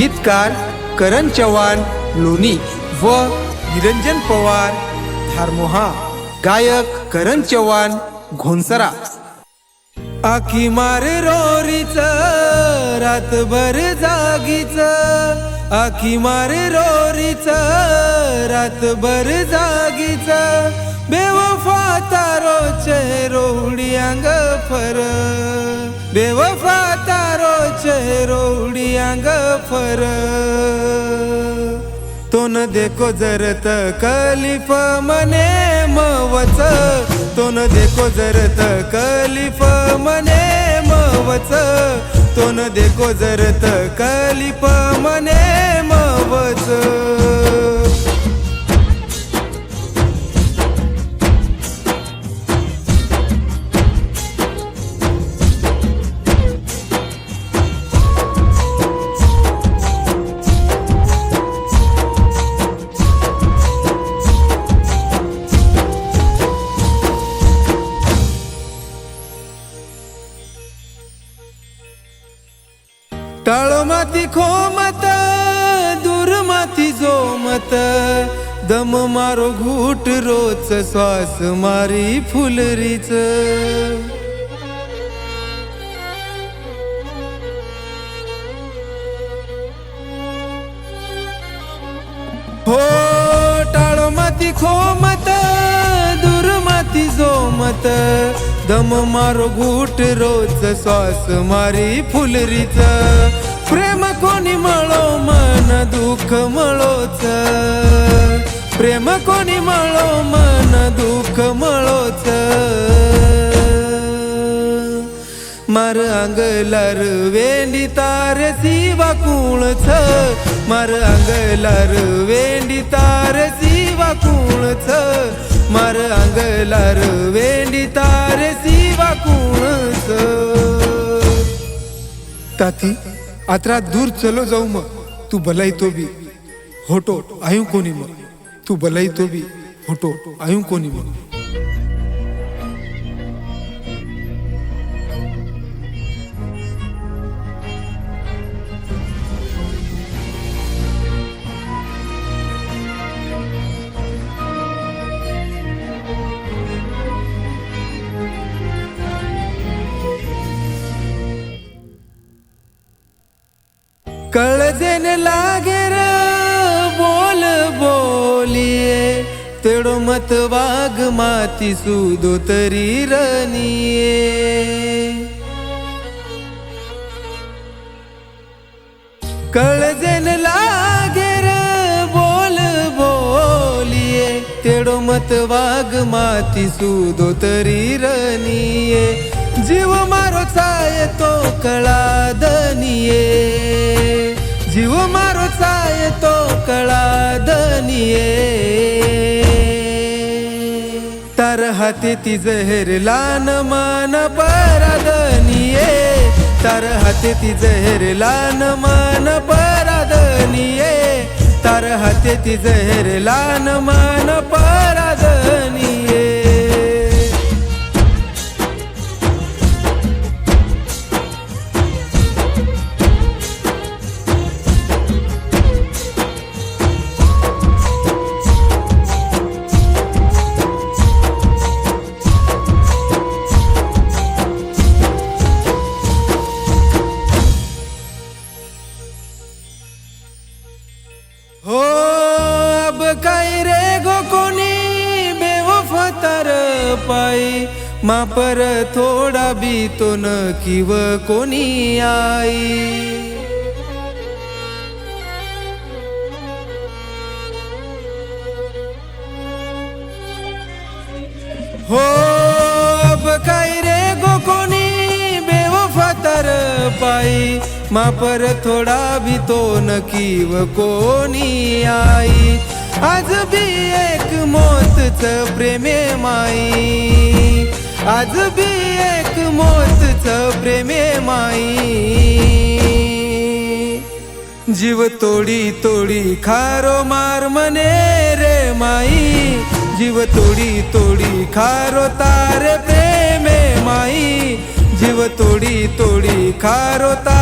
गीतकार करण चव्हाण लोणी व निरंजन पवार धारमोहा. गायक करण चव्हाण घोणसरा आखी मारे रोरीच रातभर जागीच. आखी मारे रोरीच रातभर जागीच. तारो चे रोडी अंग फर. बेवफा तारोचे रोडी अंग फर. तो न देखो जरत कलिफ मने मवच. तो न देखो जरत कलिफ मने मवच. तो न देखो जरत कलिफ मने मवच. टाळ माती खोमत दूर माती जोमत दम मारो घूट रोच श्वास मारी फुलरीच. हो टाळ माती खोमत दूर जोमत दम मारो घूट रोज श्वास मारी फुलरीच. प्रेम कोणी मळो मन दुःख मळोच. प्रेम कोणी मळो मन दुःख मळोच. मार अंगलार वेंडी तार शिवा कुळच. मार अंगलार वेंडी तार शिवा कुळच मार अंगलार वेंडी तार शिवा ताती आत्रा दूर चलो जाऊ मग. तू भलाई तो बी. होटो आयु कोणी मग. तू भलाई तो बी. होटो आयु कोणी मग. કળદેન લાગે બોલ બોલીએ. તેડો મત વાઘ માતી સુદો તરી રનીએ કળજેન લાગે બોલ બોલીએ. તેડો મત વાઘ માતી સુદો તરી રનીએ જીવ મારો થાય તો કળા દનીએ. जीव मारो येतो कळा दनिये. तर हाती ती जहेर लान मान परादनिये तर हाती ती जहेर लान मान परादनिये तर हाती ती जहेर लान मान परादनिये पायी मापर थोडा बीतो न किव कोणी आई. हो अब काय रे गो कोणी बेवफा तर पायी मापर थोडा भी तो किव कोणी आई. आज बी एक मोतच प्रेमे माई. आज बी एक मोतच प्रेमे माई. जीव तोडी तोडी खारो मार मने रे माई. जीव तोडी तोडी खारो तारे प्रेमे माई. जीव तोडी तोडी खारो तार